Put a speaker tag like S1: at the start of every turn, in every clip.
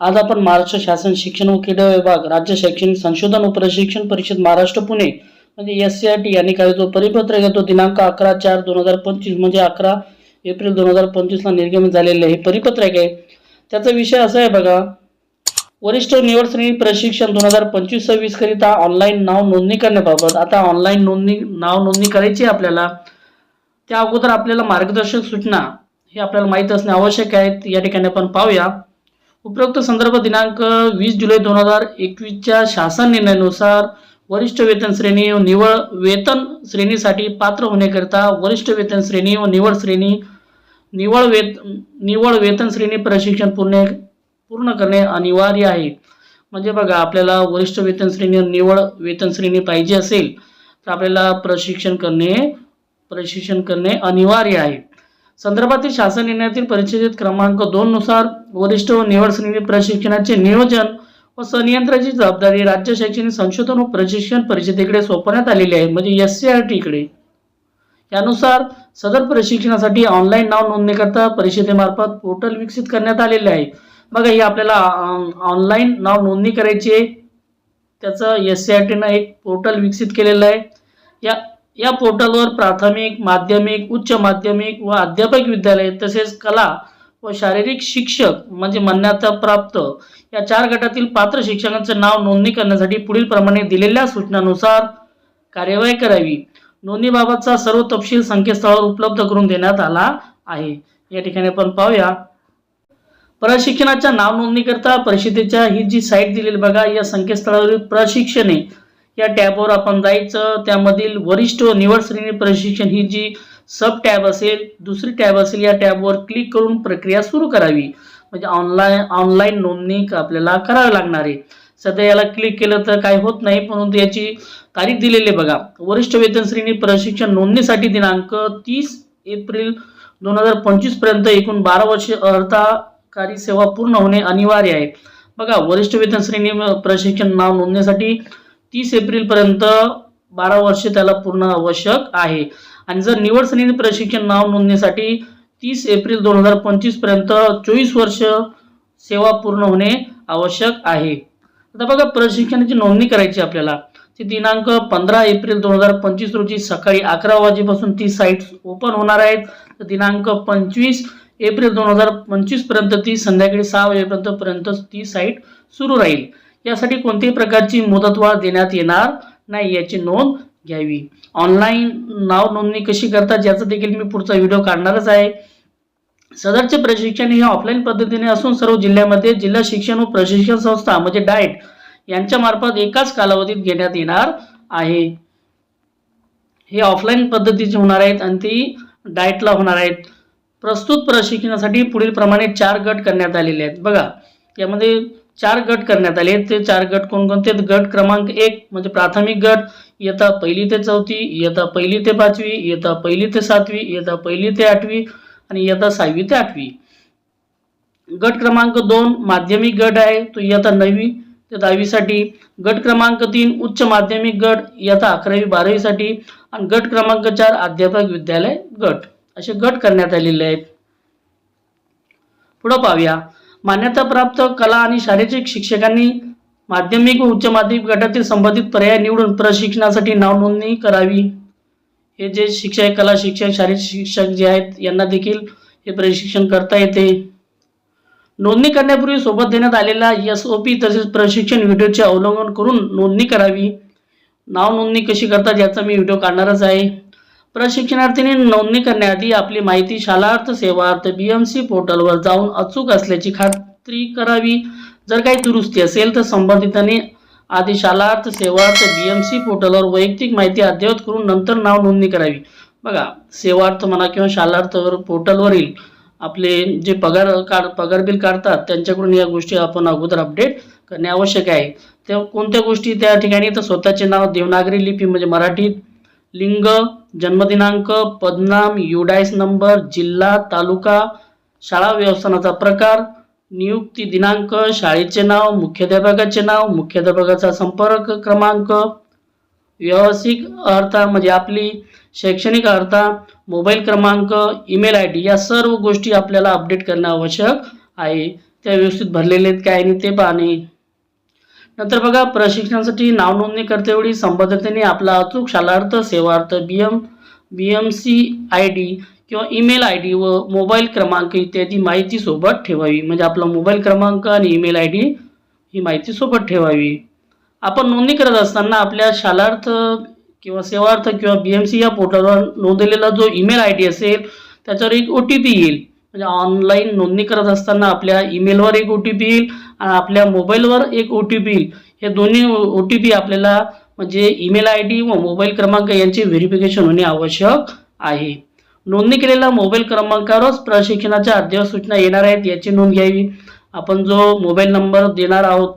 S1: आज आपण महाराष्ट्र शासन शिक्षण व क्रीडा विभाग राज्य शैक्षणिक संशोधन व प्रशिक्षण परिषद महाराष्ट्र पुणे म्हणजे एस सी आय टी यांनी काही जो परिपत्रक आहे तो दिनांक अकरा चार दोन हजार पंचवीस म्हणजे अकरा एप्रिल दोन हजार पंचवीसला निर्गमित झालेले हे परिपत्रक आहे. त्याचा विषय असा आहे बघा वरिष्ठ निवड श्रेणी प्रशिक्षण दोन हजार पंचवीस सव्वीस करिता ऑनलाईन नाव नोंदणी करण्याबाबत आता ऑनलाईन नोंदणी नाव नोंदणी करायची आहे आपल्याला त्या अगोदर आपल्याला मार्गदर्शक सूचना हे आपल्याला माहीत असणे आवश्यक आहे या ठिकाणी आपण पाहूया. उपरोक्त संदर्भ दिनांक वीस जुलै दोन हजार एकवीसच्या शासन निर्णयानुसार वरिष्ठ वेतन श्रेणी व निवड वेतन श्रेणीसाठी पात्र होण्याकरिता वरिष्ठ वेतन श्रेणी व निवड श्रेणी निवड वेत निवड वेतन श्रेणी प्रशिक्षण पूर्ण पूर्ण करणे अनिवार्य आहे. म्हणजे बघा आपल्याला वरिष्ठ वेतन श्रेणी निवळ निवड वेतन श्रेणी पाहिजे असेल तर आपल्याला प्रशिक्षण करणे प्रशिक्षण करणे अनिवार्य आहे. संदर्भातील शासन निर्णयातील परिच्छेद क्रमांक दोन नुसार वरिष्ठ व निवड समिती प्रशिक्षणाचे नियोजन व संनियंत्रणाची जबाबदारी राज्य शैक्षणिक संशोधन व प्रशिक्षण परिषदेकडे सोपवण्यात आलेली आहे म्हणजे एस सी आर टीकडे यानुसार सदर प्रशिक्षणासाठी ऑनलाईन नाव नोंदणीकरता परिषदेमार्फत पोर्टल विकसित करण्यात आलेले आहे. बघा हे आपल्याला ऑनलाईन नाव नोंदणी करायची आहे. त्याचं एस सी आर टीनं एक पोर्टल विकसित केलेलं आहे. या या पोर्टलवर प्राथमिक माध्यमिक उच्च माध्यमिक व अध्यापक विद्यालय तसेच कला व शारीरिक शिक्षक म्हणजे मान्यता प्राप्त या चार गटातील पात्र शिक्षकांचं नाव नोंदणी करण्यासाठी पुढील प्रमाणे दिलेल्या सूचनानुसार कार्यवाही करावी. नोंदणीबाबतचा सर्व तपशील संकेतस्थळावर उपलब्ध करून देण्यात आला आहे. या ठिकाणी आपण पाहूया. प्रशिक्षणाच्या नाव नोंदणीकरता परिषदेच्या ही जी साईट दिलेली बघा या संकेतस्थळावरील प्रशिक्षणे या टॅबवर आपण जायचं. त्यामधील वरिष्ठ निवड श्रेणी प्रशिक्षण ही जी सब टॅब असेल दुसरी टॅब असेल या टॅबवर क्लिक करून प्रक्रिया सुरू करावी. म्हणजे ऑनलाईन ऑनलाईन नोंदणी आपल्याला करावी लागणार आहे. सध्या याला क्लिक केलं तर काही होत नाही परंतु याची तारीख दिलेली आहे बघा. वरिष्ठ वेतन श्रेणी प्रशिक्षण नोंदणीसाठी दिनांक तीस एप्रिल दोन हजार पंचवीसपर्यंत एकूण बारा वर्षे अर्थकारी सेवा पूर्ण होणे अनिवार्य आहे. बघा वरिष्ठ वेतन श्रेणी प्रशिक्षण नाव नोंदणीसाठी तीस एप्रिलपर्यंत बारा वर्षे त्याला पूर्ण आवश्यक आहे. आणि जर निवड समिती प्रशिक्षण नाव नोंदणीसाठी तीस एप्रिल दोन हजार पंचवीसपर्यंत चोवीस वर्ष सेवा पूर्ण होणे आवश्यक आहे. आता बघा प्रशिक्षणाची नोंदणी करायची आपल्याला. ती दिनांक पंधरा एप्रिल दोन हजार पंचवीस रोजी सकाळी अकरा वाजेपासून ती साईट ओपन होणार आहेत. तर दिनांक पंचवीस एप्रिल दोन हजार पंचवीसपर्यंत ती संध्याकाळी सहा वाजेपर्यंत पर्यंत ती साईट सुरू राहील. यासाठी कोणत्याही प्रकारची मुदतवाढ देण्यात येणार नाही याची नोंद घ्यावी. ऑनलाईन नाव नोंदणी कशी करतात याचा देखील मी पुढचा व्हिडिओ काढणारच आहे. सदरचे प्रशिक्षण हे ऑफलाईन पद्धतीने असून सर्व जिल्ह्यामध्ये जिल्हा शिक्षण व प्रशिक्षण संस्था म्हणजे डाएट यांच्या मार्फत एकाच कालावधीत घेण्यात येणार आहे. हे ऑफलाईन पद्धतीचे होणार आहेत आणि ती डाएटला होणार आहेत. प्रस्तुत प्रशिक्षणासाठी पुढील प्रमाणे चार गट करण्यात आलेले आहेत. बघा यामध्ये चार गट करण्यात आले. ते चार गट कोणकोणते गट क्रमांक एक म्हणजे प्राथमिक गट इयत्ता पहिली ते चौथी इयत्ता पहिली ते पाचवी इयत्ता पहिली ते सातवी इयत्ता पहिली ते आठवी आणि इयत्ता सहावी ते आठवी. गट क्रमांक दोन माध्यमिक गट आहे तो इयत्ता नववी ते दहावीसाठी. गट क्रमांक तीन उच्च माध्यमिक गट इयत्ता अकरावी बारावीसाठी. आणि गट क्रमांक चार अध्यापक विद्यालय गट. असे गट करण्यात आलेले आहेत. पुढं पाहूया. मान्यताप्राप्त कला आणि शारीरिक शिक्षकांनी माध्यमिक व उच्च माध्यमिक गटातील संबंधित पर्याय निवडून प्रशिक्षणासाठी नाव नोंदणी करावी. हे जे शिक्षक कला शिक्षक शारीरिक शिक्षक जे आहेत यांना देखील हे प्रशिक्षण करता येते. नोंदणी करण्यापूर्वी सोबत देण्यात आलेला एस ओ पी तसेच प्रशिक्षण व्हिडिओचे अवलंबन करून नोंदणी करावी. नाव नोंदणी कशी करतात याचा मी व्हिडिओ काढणारच आहे. प्रशिक्षणार्थींनी नोंदणी करण्याआधी आपली माहिती Shalarth Sevarth B M C पोर्टलवर जाऊन अचूक असल्याची खात्री करावी. जर काही दुरुस्ती असेल तर संबंधितांनी आधी Shalarth Sevarth B M C पोर्टलवर वैयक्तिक माहिती अद्ययावत करून नंतर नाव नोंदणी करावी. बघा सेवार्थ म्हणा किंवा शालार्थवर पोर्टलवरील आपले जे पगार काढ पगार बिल काढतात त्यांच्याकडून या गोष्टी आपण अगोदर अपडेट करणे आवश्यक आहे. त्या कोणत्या गोष्टी त्या ठिकाणी? तर स्वतःचे नाव देवनागरी लिपी म्हणजे मराठीत लिंग जन्मदिनांक पदनाम युडायस नंबर जिल्हा तालुका शाळा व्यवस्थानाचा प्रकार नियुक्ती दिनांक शाळेचे नाव मुख्याध्यापकाचे नाव मुख्याध्यापकाचा संपर्क क्रमांक व्यावसायिक अर्था म्हणजे आपली शैक्षणिक अर्था मोबाईल क्रमांक ईमेल आय डी या सर्व गोष्टी आपल्याला अपडेट करणं आवश्यक आहे. त्या व्यवस्थित भरलेले आहेत काय नाही ते पाहणे. नंतर बघा प्रशिक्षणासाठी नावनोंदणी करतेवेळी संबंधितांनी आपला अचूक Shalarth Sevarth B M B M C I D किंवा ईमेल आय डी व मोबाईल क्रमांक इत्यादी माहिती सोबत ठेवावी. म्हणजे आपला मोबाईल क्रमांक आणि ईमेल आय डी ही माहिती सोबत ठेवावी. आपण नोंदणी करत असताना आपल्या शालार्थ किंवा सेवार्थ किंवा बी एम सी या पोर्टलवर नोंदवलेला जो ईमेल आय डी असेल त्याच्यावर एक ओ टी पी येईल. म्हणजे ऑनलाईन नोंदणी करत असताना आपल्या ईमेलवर एक ओ टी पी येईल आणि आपल्या मोबाईलवर एक ओ टी पी येईल. हे दोन्ही ओ टी पी आपल्याला म्हणजे ईमेल आय डी व मोबाईल क्रमांक यांचे व्हेरिफिकेशन होणे आवश्यक आहे. नोंदणी केलेल्या मोबाईल क्रमांकावरच प्रशिक्षणाच्या अद्ययावत सूचना येणार आहेत याची नोंद घ्यावी. आपण जो मोबाईल नंबर देणार आहोत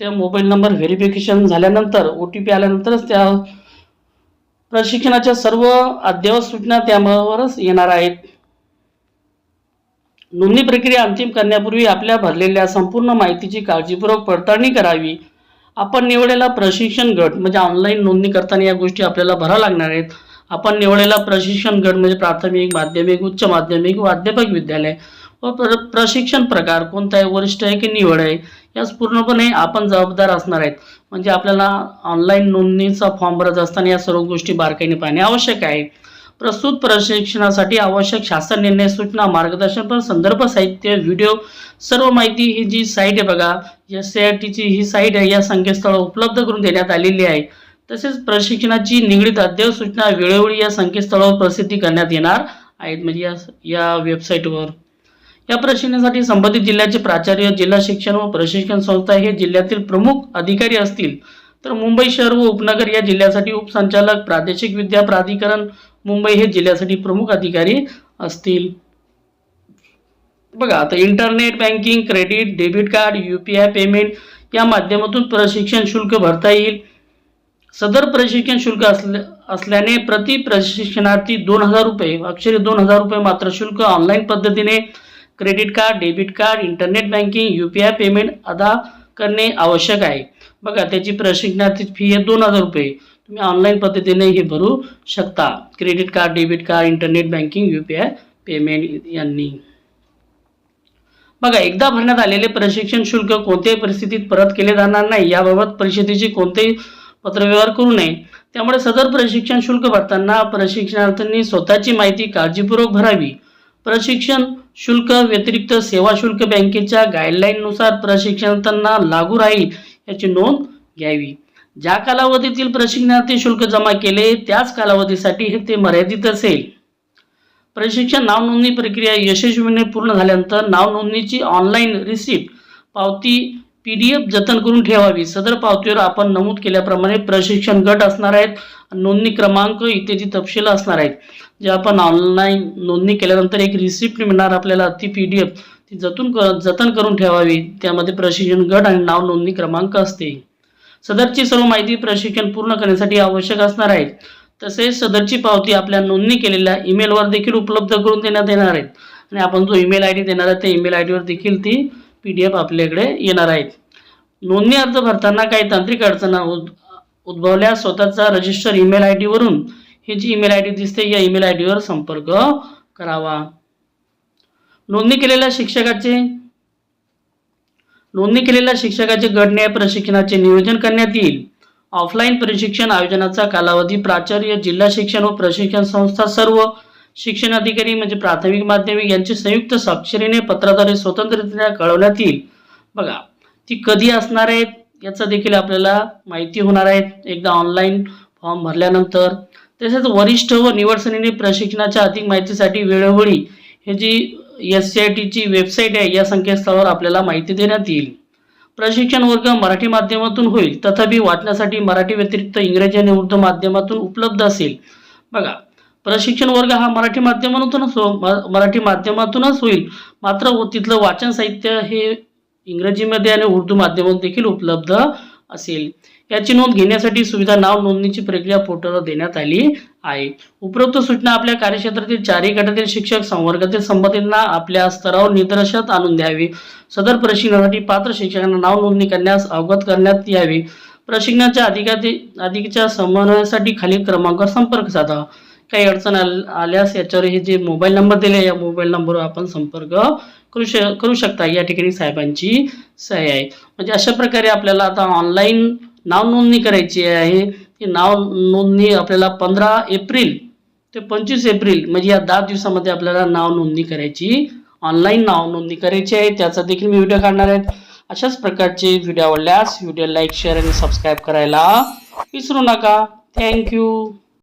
S1: त्या मोबाईल नंबर व्हेरिफिकेशन झाल्यानंतर ओ टी पी आल्यानंतरच त्या प्रशिक्षणाच्या सर्व अद्ययावत सूचना त्यावरच येणार आहेत. नोंदणी प्रक्रिया अंतिम करण्यापूर्वी आपल्या भरलेल्या संपूर्ण माहितीची काळजीपूर्वक पडताळणी करावी. आपण निवडलेला प्रशिक्षण गट म्हणजे ऑनलाईन नोंदणी करताना या गोष्टी आपल्याला भराव्या लागणार आहेत. आपण निवडलेला प्रशिक्षण गट म्हणजे प्राथमिक माध्यमिक उच्च माध्यमिक व अध्यापक विद्यालय व प्र प्रशिक्षण प्रकार कोणता आहे वरिष्ठ आहे की निवड आहे यास पूर्णपणे आपण जबाबदार असणार आहेत. म्हणजे आपल्याला ऑनलाईन नोंदणीचा फॉर्म भरत असताना या सर्व गोष्टी बारकाईने पाहणे आवश्यक आहे. प्रस्तुत प्रशिक्षणासाठी आवश्यक शासन निर्णय सूचना मार्गदर्शनपर संदर्भ साहित्य व्हिडिओ सर्व माहिती ही जी साईट आहे बघा एस सी टीची ही साईट आहे या संकेतस्थळावर उपलब्ध करून देण्यात आलेली आहे. तसेच प्रशिक्षणाची निगडीत अद्ययावत सूचना वेळोवेळी या संकेतस्थळावर प्रसिद्धी करण्यात येणार आहेत म्हणजे या या वेबसाईटवर. या प्रशिक्षणासाठी संबंधित जिल्ह्याचे प्राचार्य जिल्हा शिक्षण व प्रशिक्षण संस्था हे जिल्ह्यातील प्रमुख अधिकारी असतील. तर मुंबई शहर व उपनगर या जिल्ह्यासाठी उपसंचालक प्रादेशिक विद्या प्राधिकरण मुंबई हे जिल्ह्यासाठी प्रमुख अधिकारी असतील. बघा आता internet banking credit debit card U P I payment या माध्यमातून प्रशिक्षण शुल्क भरता येईल. सदर प्रशिक्षण शुल्क असल्या असल्याने प्रति प्रशिक्षणार्थी दोन हजार रुपये अक्षरी दोन हजार रुपये मात्र शुल्क ऑनलाईन पद्धतीने credit card debit card internet banking U P I payment अदा करणे आवश्यक आहे. बघा त्याची प्रशिक्षणार्थी फी आहे दोन हजार रुपये. तुम्ही ऑनलाईन पद्धतीने हे भरू शकता. Credit card debit card internet banking U P I payment यांनी. बघा एकदा भरण्यात आलेले प्रशिक्षण शुल्क कोणत्याही परिस्थितीत परत केले जाणार नाही. याबाबत परिषदेची कोणतेही पत्रव्यवहार करू नये. त्यामुळे सदर प्रशिक्षण शुल्क भरताना प्रशिक्षणार्थींनी स्वतःची माहिती काळजीपूर्वक भरावी. प्रशिक्षण शुल्क व्यतिरिक्त सेवा शुल्क बँकेच्या गाईडलाईननुसार प्रशिक्षणार्थ्यांना लागू राहील याची नोंद घ्यावी. ज्या कालावधीतील प्रशिक्षणार्थी शुल्क जमा केले त्याच कालावधीसाठी हे ते मर्यादित असेल. प्रशिक्षण नाव नोंदणी प्रक्रिया यशस्वीने पूर्ण झाल्यानंतर नाव नोंदणीची ऑनलाईन रिसिप्ट पावती पी डी एफ जतन करून ठेवावी. सदर पावतीवर आपण नमूद केल्याप्रमाणे प्रशिक्षण गट असणार आहेत नोंदणी क्रमांक इत्यादी तपशील असणार आहेत. जे आपण ऑनलाईन नोंदणी केल्यानंतर एक रिसिप्ट मिळणार आपल्याला ती पी डी एफ ती जतून क जतन करून ठेवावी. त्यामध्ये प्रशिक्षण गट आणि नाव नोंदणी क्रमांक असते सदरची सर्व माहिती प्रशिक्षण पूर्ण करण्यासाठी आवश्यक असणार आहे. तसेच सदरची पावती आपल्या नोंदणी केलेल्या ईमेलवर देखील उपलब्ध करून देण्यात येणार आहेत. आणि आपण जो ईमेल आय डी देणार आहे त्या ईमेल आय डीवर देखील ती पी डी एफ आपल्याकडे येणार आहेत नोंदणी अर्ज भरताना काही तांत्रिक अडचणा उद उद्भवल्यास स्वतःचा रजिस्टर ईमेल आय डीवरून ही जी ईमेल आय डी दिसते या ईमेल आय डीवर संपर्क करावा. नोंदणी केलेल्या शिक्षकाचे नोंदणी केलेल्या शिक्षकाचे गटन्याय प्रशिक्षणाचे नियोजन करण्यात येईल. ऑफलाईन प्रशिक्षण आयोजनाचा कालावधी प्राचार्य जिल्हा शिक्षण व प्रशिक्षण संस्था सर्व शिक्षण अधिकारी म्हणजे प्राथमिक माध्यमिक यांची संयुक्त स्वाक्षरीने पत्राद्वारे स्वतंत्ररित्या कळवण्यात येईल. बघा ती कधी असणार आहेत याचं देखील आपल्याला माहिती होणार आहे. एकदा ऑनलाईन फॉर्म भरल्यानंतर. तसेच वरिष्ठ व निवड समिती प्रशिक्षणाच्या अधिक माहितीसाठी वेळोवेळी हे जी एस सी आय टीची वेबसाईट आहे. या संकेतस्थळावर आपल्याला माहिती देण्यात येईल. प्रशिक्षण वर्ग मराठी माध्यमातून होईल. तथापि वाचण्यासाठी मराठी व्यतिरिक्त इंग्रजी आणि उर्दू माध्यमातून उपलब्ध असेल. बघा प्रशिक्षण वर्ग हा मराठी माध्यमातूनच हो मराठी माध्यमातूनच होईल. मात्र तिथलं वाचन साहित्य हे इंग्रजीमध्ये आणि उर्दू माध्यमातून देखील उपलब्ध असेल. याची नोंद घेण्यासाठी सुविधा नाव नोंदणीची प्रक्रिया पोर्टलवर देण्यात आली. आहे. उपरोक्त सूचना आपल्या कार्यक्षेत्रातील चारही गटातील शिक्षक संवर्गातील संबंधितांना आपल्या स्तरावर निदर्शनात आणून द्यावी. सदर प्रशिक्षणासाठी पात्र शिक्षकांना नाव नोंदणी करण्यास अवगत करण्यात यावी. प्रशिक्षणाच्या अधिकाधी अधिकच्या समन्वयासाठी खालील क्रमांकावर संपर्क साधा. काही अडचण आल्यास याच्यावर हे जे मोबाईल नंबर दिले या मोबाईल नंबरवर आपण संपर्क करू श करू शकता. या ठिकाणी साहेबांची सही आहे. म्हणजे अशा प्रकारे आपल्याला आता ऑनलाईन नाव नोंदणी करायची आहे. ती नाव नोंदणी आपल्याला पंधरा एप्रिल ते पंचवीस एप्रिल म्हणजे या दहा दिवसामध्ये आपल्याला नाव नोंदणी करायची ऑनलाईन नाव नोंदणी करायची आहे. त्याचा देखील मी व्हिडिओ काढणार आहेत अशाच प्रकारचे व्हिडिओ आवडल्यास व्हिडिओ लाईक शेअर आणि सबस्क्राईब करायला विसरू नका. थँक्यू